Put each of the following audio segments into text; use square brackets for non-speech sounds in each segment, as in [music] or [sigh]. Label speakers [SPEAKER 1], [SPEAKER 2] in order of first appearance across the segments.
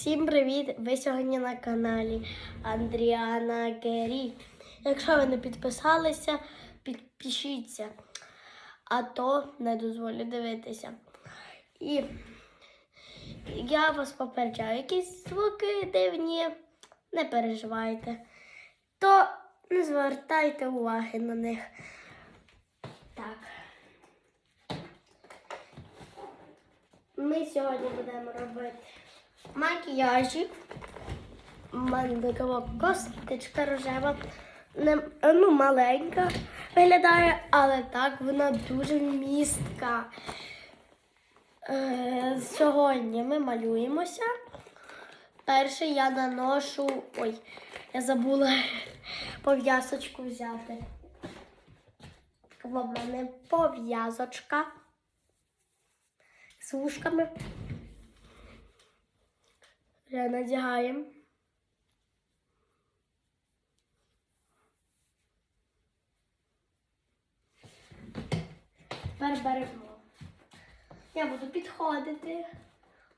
[SPEAKER 1] Всім привіт! Ви сьогодні на каналі Андріана Гері. Якщо ви не підписалися, підпишіться, а то не дозволю дивитися. І я вас попереджаю, якісь звуки дивні, не переживайте, то не звертайте уваги на них. Так. Ми сьогодні будемо робити мене така косточка рожева. Не, ну, маленька виглядає, але так вона дуже містка. Е, сьогодні ми малюємося. Перше я наношу. Ой, я забула [laughs] пов'язочку взяти. В мене пов'язочка з вушками. Вже надягаємо. Тепер беремо. Я буду підходити.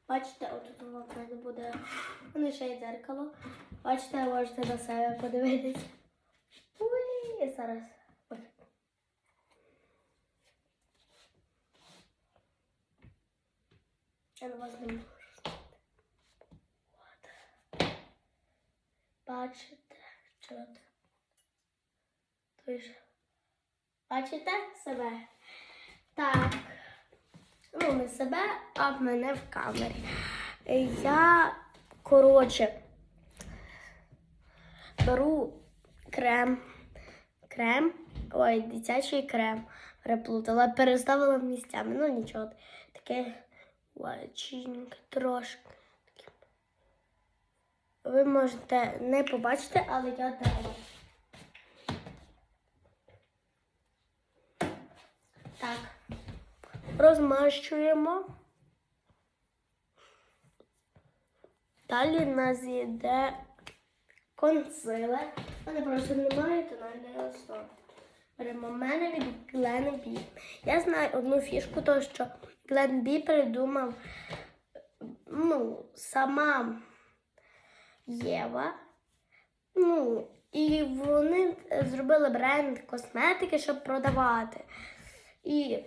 [SPEAKER 1] Бачите, отут у мене буде. Мене ще є дзеркало. Бачите, можете на себе подивитись. Ой, зараз. Ой. Я на вас не можу. Бачите, що це? Той ж. Бачите себе? Так. Ну, не себе, а в мене в камері. Я, коротше, беру крем. Крем. Ой, дитячий крем. Переплутала, переставила місцями. Ну нічого. Таке лачинка трошки. Ви можете не побачити, але я дала. Так. Розмащуємо. Далі в нас йде консилер. У мене просто немає тональної основи. Беремо мене від Glen B. Я знаю одну фішку, то що Glen B придумав ну, сама Єва. Ну, і вони зробили бренд косметики, щоб продавати. І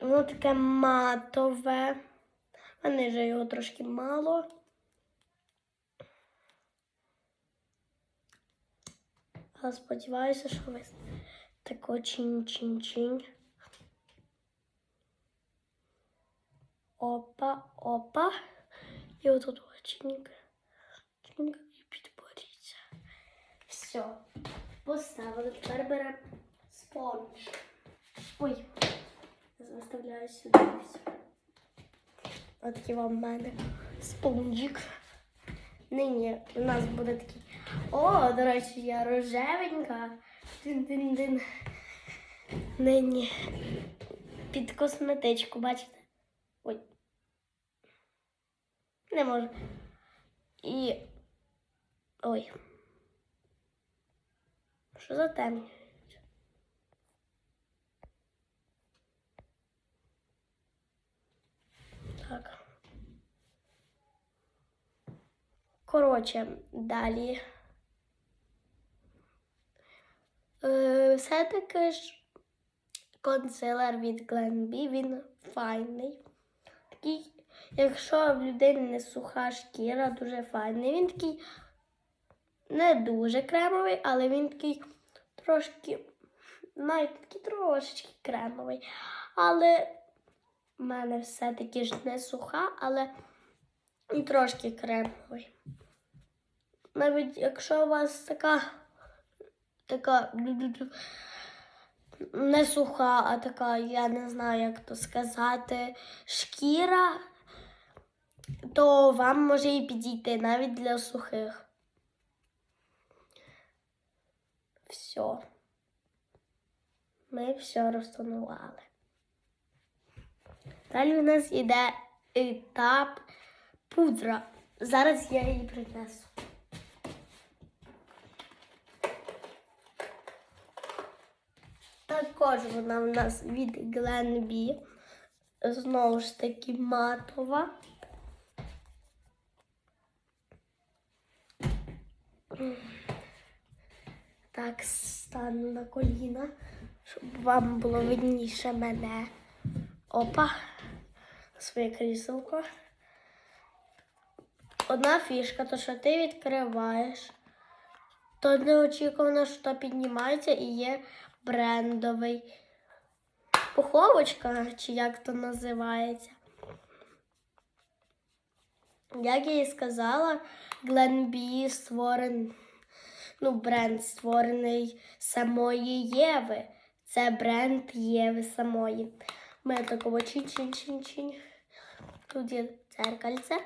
[SPEAKER 1] воно таке матове. Мене вже його трошки мало. Але сподіваюся, що ви тако чин-чин-чин. Опа, опа. І отут оченька. І підборіться. Все. Поставили. Тепер беремо спонж. Ой, заставляю сюди. Отакий вам в мене спонжик. Нині у нас буде такий. О, до речі, я рожевенька. Дин-дин-дин. Нині під косметичку, бачите? Ой. Не можу. І. Ой. Що за темні? Так. Коротше, далі. Е, все-таки ж консилер від Glen він файний. Такий, якщо в людини не суха шкіра, дуже файний. Він такий не дуже кремовий, але він такий трошки, навіть такий трошечки кремовий. Але в мене все-таки ж не суха, але і трошки кремовий. Навіть якщо у вас така, така [laughs] не суха, а така, я не знаю, як то сказати, шкіра, то вам може і підійти навіть для сухих. Все. Ми все розтонували. Далі у нас йде етап пудра. Зараз я її принесу. Також вона в нас від Glen B. Знову ж таки матова. Так, стану на коліна, щоб вам було видніше мене. Опа. Своє кріселко. Одна фішка, то що ти відкриваєш, то неочікувано, що піднімається і є брендовий пуховочка, чи як то називається. Як я і сказала, Glenbee створений, ну, бренд створений самої Єви. Це бренд Єви самої. Ми такого чин-чин-чин-чин. Тут є дзеркальце.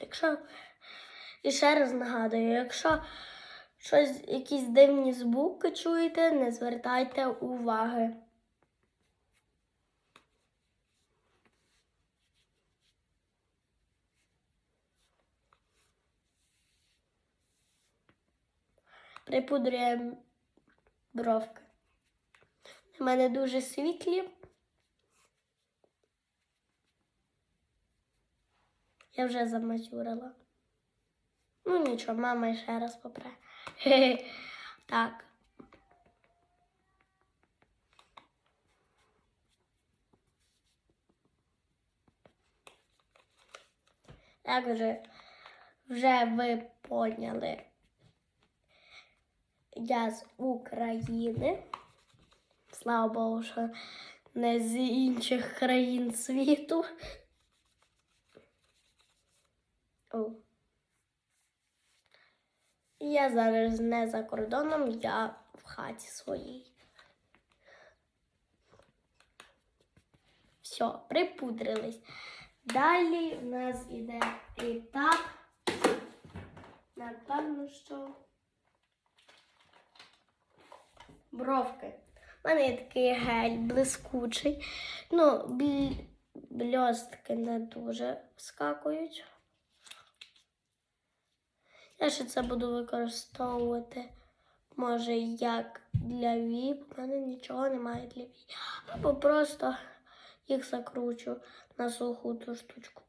[SPEAKER 1] Якщо і ще раз нагадую, якщо щось, якісь дивні звуки чуєте, не звертайте уваги. Припудрюємо бровки. У мене дуже світлі. Я вже замазюрила. Ну нічого, мама ще раз попре. [laughs] Так. Як вже, вже ви поняли, я з України. Слава Богу, що не з інших країн світу. О. Я зараз не за кордоном, я в хаті своїй. Все, припудрились. Далі в нас іде етап. Напевно, що бровки. У мене є такий гель блискучий. Ну, бль... бльостки не дуже вскакують. Я ще це буду використовувати, може, як для віп. У мене нічого немає для віп. Або просто їх закручу на суху ту штучку.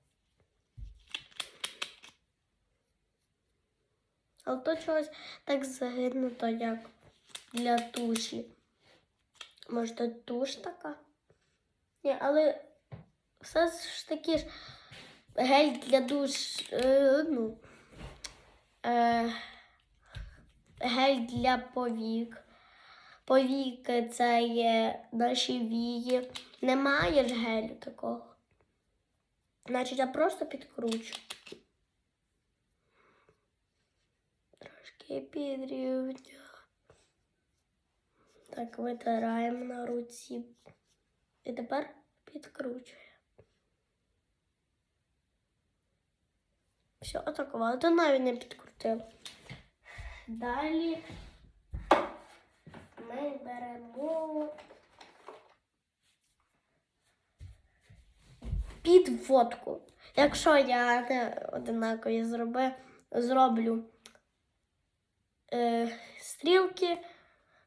[SPEAKER 1] Але то чогось так загиднуто, як для туші. Може, то туш така? Ні, але все ж таки ж гель для душ, е, ну, е, гель для повік. Повіки це є наші вії. Немає ж гелю такого. Значить, я просто підкручу. Трошки підрівня. Так, витираємо на руці. І тепер підкручуємо. Все, атакували. То навіть не підкрутив. Далі ми беремо підводку. Якщо я не одинакові зроби, зроблю е, стрілки,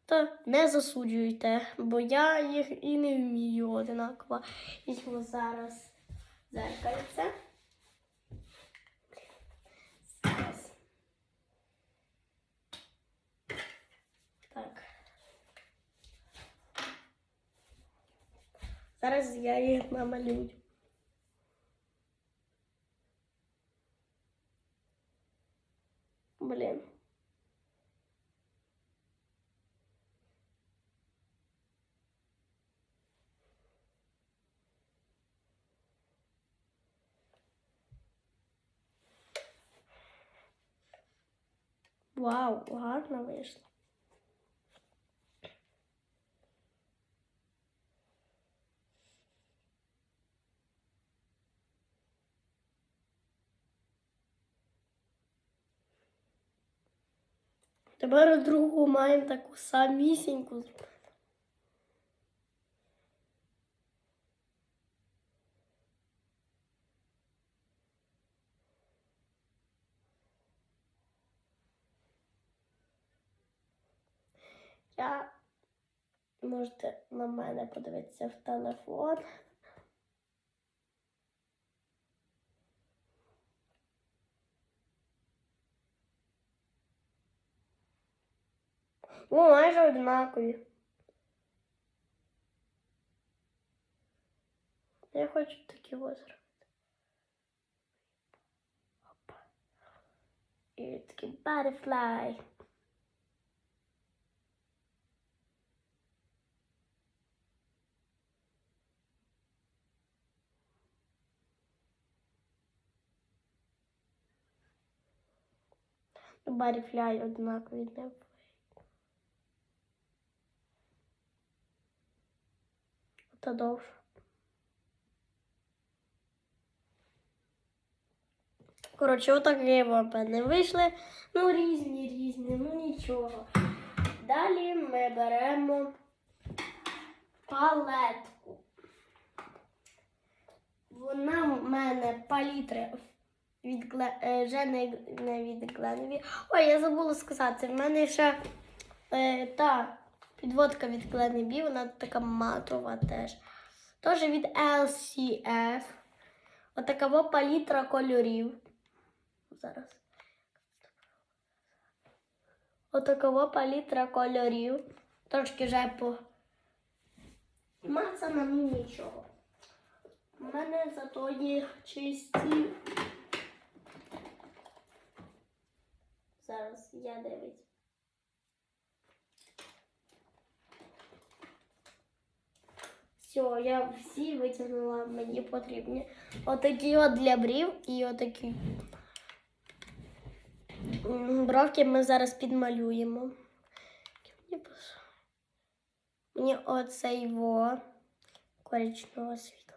[SPEAKER 1] то не засуджуйте, бо я їх і не вмію одинаково. Візьму зараз зеркальце. Так. Зараз я їх намалюю. Блін. Вау, гарно вийшло. Тепер другу маємо таку самісіньку. Я можете на мене подивитися в телефон. О, майже однакові. Я хочу такі озера. І такий butterfly. Butterfly однакові не Та довше. Коротше, отакі в мене вийшли. Ну, різні, різні, ну нічого. Далі ми беремо палетку. Вона в мене палітри від е, вже не, від Гленові. Ой, я забула сказати, в мене ще е, та підводка від Гленебі, вона така матова теж. Теж від LCF. Отака во палітра кольорів. Зараз. Отака во палітра кольорів. Трошки вже по. Маса нам нічого. У мене зато є чисті. Зараз я дивлюсь. Все, я всі витягнула, мені потрібні. Отакі от для брів і отакі. Бровки ми зараз підмалюємо. Мені оцей во коричневого світлий.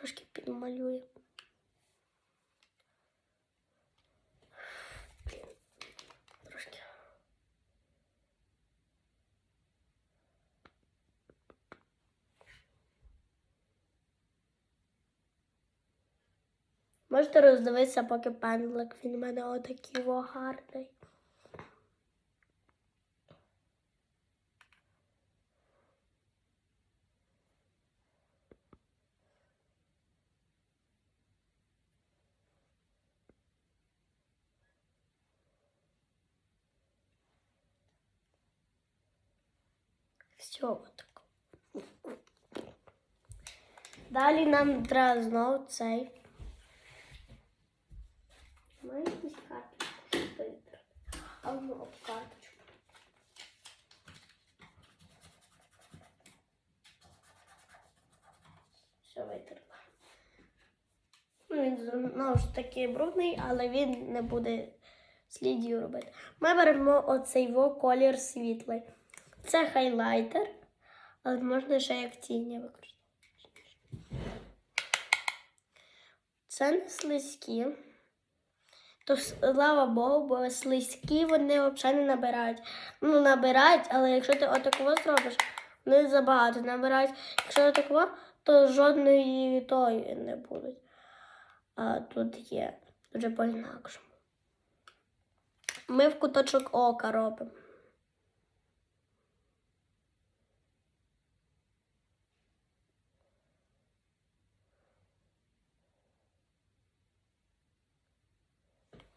[SPEAKER 1] Трошки підмалюю. Блін, Трошки. Можете роздивитися, поки пендлик, він у мене отакий гарний. Все отак. Далі нам треба знову цей. Маю якусь карточку, щоб витрати. А ну об карточку. Все витерла. Ну, він знову ж таки брудний, але він не буде слідів робити. Ми беремо оцей во колір світлий. Це хайлайтер, але можна ще як тіні використовувати. Це не слизькі. То слава Богу, бо слизькі вони взагалі не набирають. Ну, набирають, але якщо ти отаково зробиш, вони забагато набирають. Якщо отаково, то жодної тої не будуть. А тут є дуже по-інакшому. Ми в куточок ока робимо.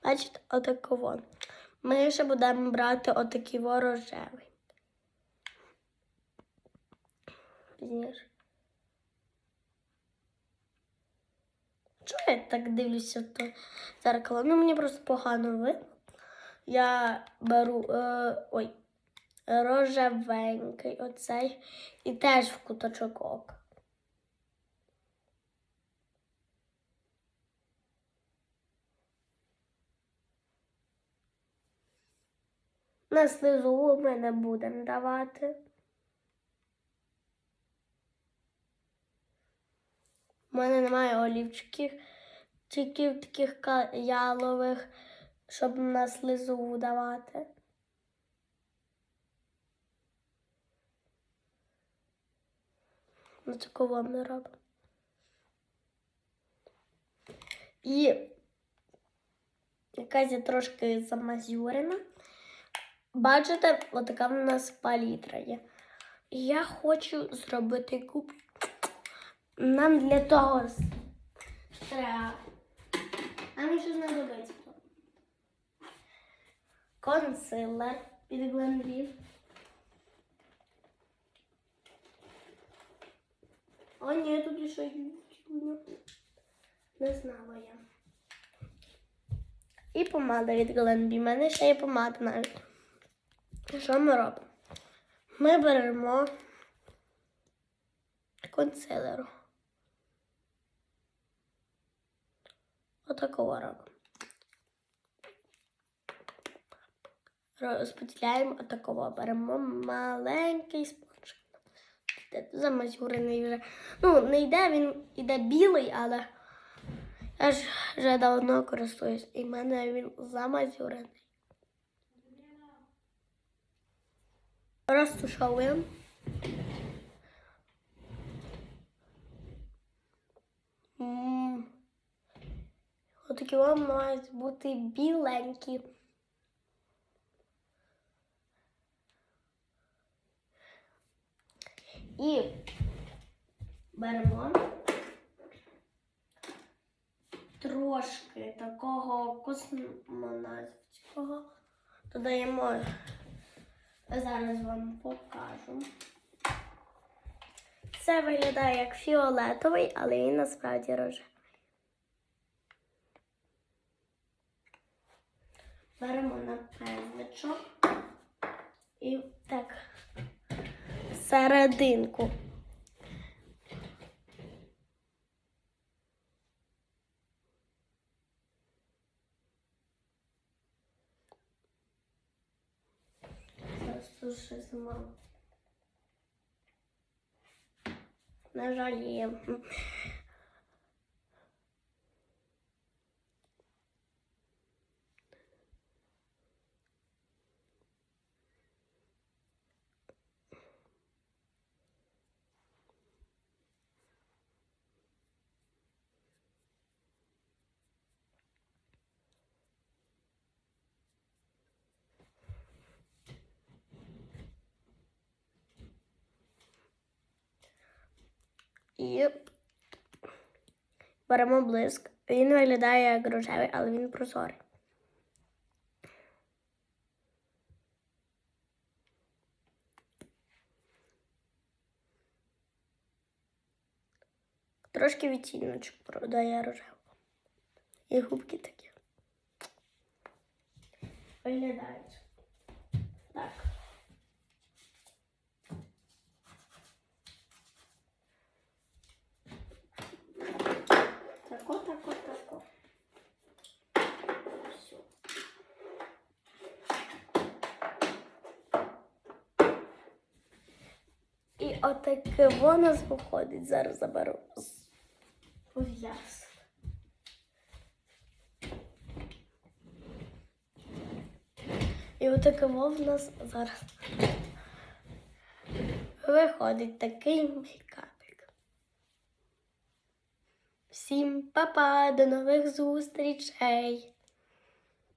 [SPEAKER 1] Бачите, отаково. Ми ще будемо брати отакий ворожевий. Пізніше. Чого я так дивлюся в то зеркало? Ну, мені просто погано видно. Я беру е, ой, рожевенький оцей і теж в куточок ока. На слизу ми не будемо давати. У мене немає олівчиків, таких ялових, щоб на слизу давати. Ну, такого ми робимо. І якась я трошки замазюрена. Бачите, отака в нас палітра є. Я хочу зробити губки. нам для того треба. Нам ще знадобиться. Консилер від Гленвів. О, ні, тут ще й- не знала я. І помада від Гленбі. У мене ще є помада навіть. Що ми робимо? Ми беремо консилеру. Отакого робимо. Розподіляємо отакого. Беремо маленький спонж. Замазюрений вже. Ну, не йде, він іде білий, але я ж вже давно користуюсь. І в мене він замазюрений. Розтушовуємо. М. Отакі вам мають бути біленькі. І беремо трошки такого космонавтського. Додаємо, зараз вам покажу. Це виглядає як фіолетовий, але він насправді рожевий. Беремо на пензличок і так серединку. Зараз тут щось мало. На жаль, є. І беремо блиск. Він виглядає як рожевий, але він прозорий. Трошки відтіночок продає рожевого. І губки такі. Виглядають. Так. Тако, тако, тако. Все. І отаке воно виходить. Зараз заберу пов'яз. І отаке в нас зараз виходить такий мейкапик. Всім па-па, до нових зустрічей!